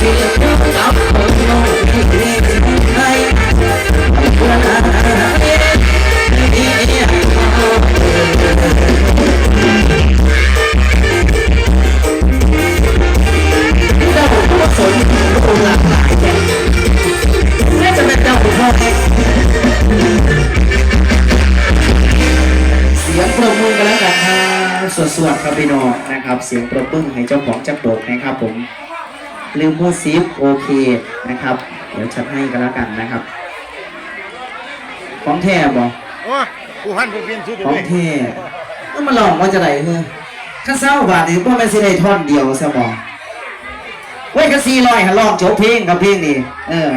สิกับคนโลกที่ดีให้เสียงปรบมือกันแล้วกันครับสวดๆครับพี่น้องนะครับ เสียงปรบมือให้เจ้าของจักรโดกนะครับผม ลืมพูดซิฟโอเคนะครับ เดี๋ยวชัดให้กันแล้วกันนะครับของแท้บอกโอ้ยผู้พันผู้เปลี่ยนชุดของเลยแท้ต้องมาลองว่าจะไหนเฮ้ยข้าเศร้าบาทนี่พ่อแม่สิได้ท่อนเดียวซะบอกไว้ก็สี่ร้อยฮะลองจบเพลงกับเพลงนี่เออ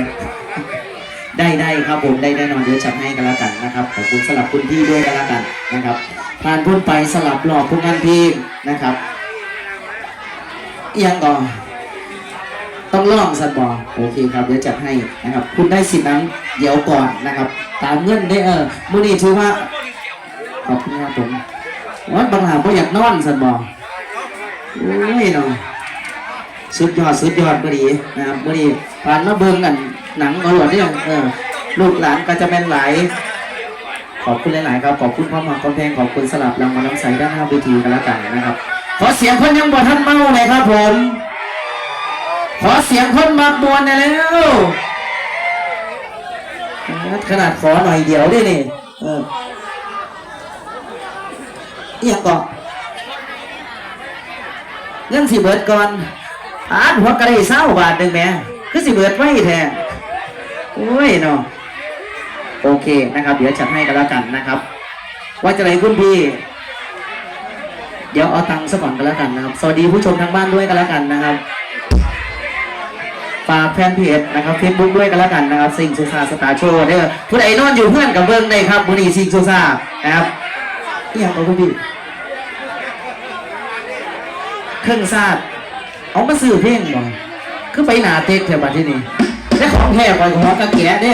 ได้ได้ครับผมได้แน่นอนเดี๋ยวจัดให้กันแล้วกันนะครับขอบคุณสลับคุณพี่ด้วยกันแล้วกันนะครับผ่านพ้นไปสลับหลอกพวกงานเพลงนะครับเอียงก่อน ต้องล่องสัตว์บอโอเคครับเดี๋ยวจัดให้นะครับ คุณได้สิทธิ์นั้นเดี๋ยวก่อนนะครับ ตามเงื่อนได้เออมื่อนี้ถือว่าขอบคุณครับผมว่าบางหาบ่อยากนอนสัตว์บอโอ้ยเนาะสุดยอดสุดยอดพอดีนะครับพอดีผ่านมาเบิ่งกันหนังเอาหลอดนี่ยเออลูกหลานก็จะเป็นหลายขอบคุณหลาย ๆ ครับ ขอบคุณพ่อหมากคนแพงขอบคุณสลับรางวัลน้ำใสด้านหน้าเวทีกันแล้วกันนะครับ ขอเสียงคนยังบ่ทันเมาหน่อยครับผม ขอเสียงคนมักมวนหน่อยแล้วขนาดขอหน่อยเดียวด้วยนี่เออเอียงก่อนเงินสิเบิดก่อนอ่านหัวกระไดเศร้าบาทหนึ่งแม่คือสิเบิดไว้แทนโอ้ยเนาะโอเคนะครับ เดี๋ยวจัดให้กันแล้วกันนะครับ ว่าจะไหนคุณพี่เดี๋ยวเอาตังค์ซะก่อนกันแล้วกันนะครับ สวัสดีผู้ชมทางบ้านด้วยกันแล้วกันนะครับากแฟนเพจนะครับเฟซบุ๊กด้วยกันแล้วกันนะครับซิงซูซาสตาร์โชว์เด้อผู้ใดนอนอยู่เพื่อนกับเบิ้งได้ครับบุนีซิงซูซานะครับนี่ยังเอาคุณพี่เครื่องซาดเอามาซื้อเพลงบ่คือไปหนาเต็กแถวบัดที่นี่ได้ของแท้ก่อนของกระแกะเด้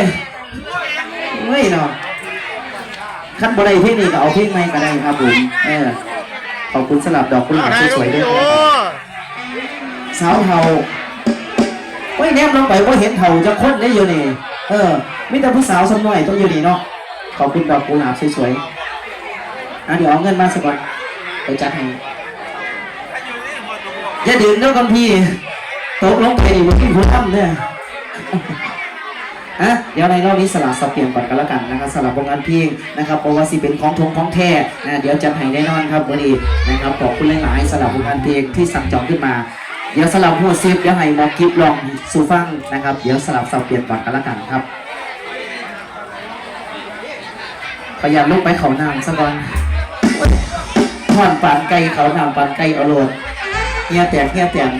เฮ้ยเนาะขั้นบ่ได้เพลงนี้ก็เอาเพลงใหม่ก็ได้ครับผมเออขอบคุณสลับดอกกุหลาบสวยๆด้วยโอ้นะครับสาวเทา เฮ้ยแนมลงไปว่าเห็นเทาจะค้นได้อยู่นี่ เออมีแต่ผู้สาวสมน้อยต้องอยู่นี่เนาะ ขอบคุณดอกกุหลาบสวยๆอะเดี๋ยวเอาเงินมาสักก่อนไปจัดให้อย่าดื่มเด้อกันพี่ตกลงไปนี่มันพี่ผู้ำเนี่ยอะเดี๋ยวในรอบนี้สลับสับเปลี่ยนก่อนกันแล้วกันนะครับสลับวงการเพลงนะครับเพราะว่าสิเป็นของทงของแท้นะเดี๋ยวจะให้แน่นอนครับวันนี้นะครับขอบคุณหลายๆสลับวงการเพลงที่สั่งจองขึ้นมา เดี๋ยวสลับหัวซิฟเดี๋ยวให้มอกิฟลองสูฟังนะครับ เดี๋ยวสลับสับเปลี่ยนบัตรกันละกันครับขยัดลงไปเขาน้ำซะก่อนท่อนปานไก่เขาน้ำปานไก่เอาโลดเฮียแตกเฮียแตก